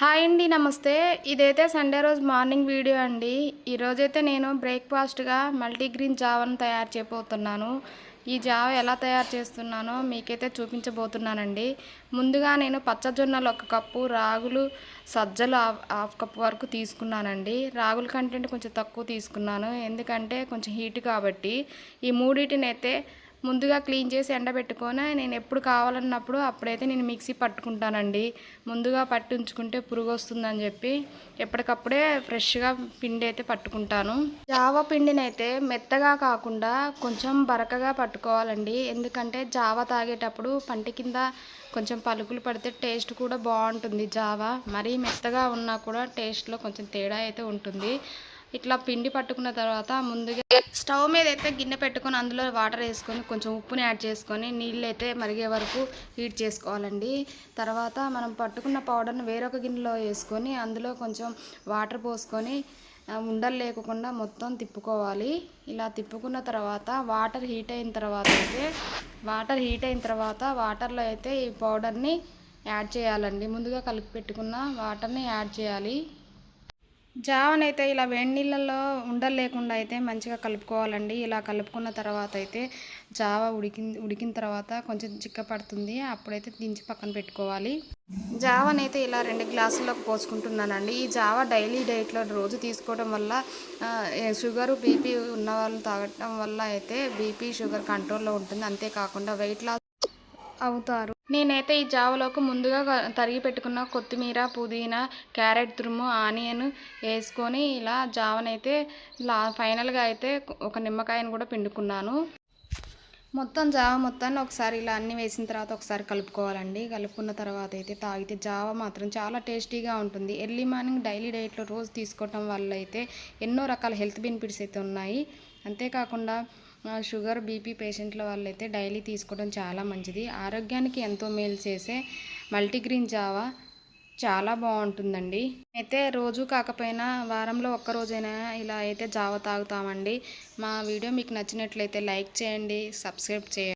Hi అండి నమస్తే. ఇదైతే సండే రోజు మార్నింగ్ వీడియో అండి. ఈరోజైతే నేను బ్రేక్ఫాస్ట్గా మల్టీగ్రీన్ జావాను తయారు చేయబోతున్నాను. ఈ జావ ఎలా తయారు చేస్తున్నానో మీకైతే చూపించబోతున్నానండి. ముందుగా నేను పచ్చజొన్నలు ఒక కప్పు రాగులు సజ్జలు హాఫ్ హాఫ్ కప్ వరకు తీసుకున్నానండి. రాగుల కంటెంట్ కొంచెం తక్కువ తీసుకున్నాను. ఎందుకంటే కొంచెం హీట్ కాబట్టి. ఈ మూడింటినైతే ముందుగా క్లీన్ చేసి ఎండబెట్టుకొని నేను ఎప్పుడు కావాలన్నప్పుడు అప్పుడైతే నేను మిక్సీ పట్టుకుంటానండి. ముందుగా పట్టి ఉంచుకుంటే పురుగు వస్తుందని చెప్పి ఎప్పటికప్పుడే ఫ్రెష్గా పిండి అయితే పట్టుకుంటాను. జావ పిండిని అయితే మెత్తగా కాకుండా కొంచెం బరకగా పట్టుకోవాలండి. ఎందుకంటే జావ తాగేటప్పుడు పంట కింద కొంచెం పలుకులు పడితే టేస్ట్ కూడా బాగుంటుంది జావ. మరీ మెత్తగా ఉన్నా కూడా టేస్ట్లో కొంచెం తేడా అయితే ఉంటుంది. ఇట్లా పిండి పట్టుకున్న తర్వాత ముందుగా స్టవ్ మీద అయితే గిన్నె పెట్టుకొని అందులో వాటర్ వేసుకొని కొంచెం ఉప్పుని యాడ్ చేసుకొని నీళ్ళు అయితే మరిగే వరకు హీట్ చేసుకోవాలండి. తర్వాత మనం పట్టుకున్న పౌడర్ని వేరొక గిన్నెలో వేసుకొని అందులో కొంచెం వాటర్ పోసుకొని ఉండలు లేకుండా మొత్తం తిప్పుకోవాలి. ఇలా తిప్పుకున్న తర్వాత వాటర్ హీట్ అయిన తర్వాత అయితే వాటర్ హీట్ అయిన తర్వాత వాటర్లో అయితే ఈ పౌడర్ని యాడ్ చేయాలండి. ముందుగా కలిపి పెట్టుకున్న వాటర్ని యాడ్ చేయాలి. జావనైతే అయితే ఇలా వేడి నీళ్ళల్లో ఉండలు లేకుండా అయితే మంచిగా కలుపుకోవాలండి. ఇలా కలుపుకున్న తర్వాత అయితే జావ ఉడికి ఉడికిన తర్వాత కొంచెం చిక్క పడుతుంది అప్పుడైతే దించి పక్కన పెట్టుకోవాలి. జావనైతే ఇలా రెండు గ్లాసుల్లో పోసుకుంటున్నానండి. ఈ జావ డైలీ డైట్లో రోజు తీసుకోవడం వల్ల షుగరు షుగర్ బీపీ ఉన్న వాళ్ళు తాగటం వల్ల అయితే బీపీ షుగర్ కంట్రోల్లో ఉంటుంది. అంతేకాకుండా వెయిట్ లాస్ అవుతారు. నేనైతే ఈ జావలోకి ముందుగా తరిగి పెట్టుకున్న కొత్తిమీర పుదీనా క్యారెట్ తురుము ఆనియన్ వేసుకొని ఇలా జావనైతే లా ఫైనల్గా అయితే ఒక నిమ్మకాయను కూడా పిండుకున్నాను. మొత్తం జావ మొత్తాన్ని ఒకసారి ఇలా అన్ని వేసిన తర్వాత ఒకసారి కలుపుకోవాలండి. కలుపుకున్న తర్వాత అయితే తాగితే జావ మాత్రం చాలా టేస్టీగా ఉంటుంది. ఎర్లీ మార్నింగ్ డైలీ డైట్లో రోజు తీసుకోవటం వల్ల అయితే ఎన్నో రకాల హెల్త్ బెనిఫిట్స్ అయితే ఉన్నాయి. అంతేకాకుండా షుగర్ బీపీ పేషెంట్ల వాళ్ళైతే డైలీ తీసుకోవడం చాలా మంచిది. ఆరోగ్యానికి ఎంతో మేలు చేసే మల్టీగ్రీన్ జావా చాలా బాగుంటుందండి. అయితే రోజు కాకపోయినా వారంలో ఒక్క రోజైనా ఇలా అయితే జావ తాగుతామండి. మా వీడియో మీకు నచ్చినట్లయితే లైక్ చేయండి సబ్స్క్రైబ్ చేయండి.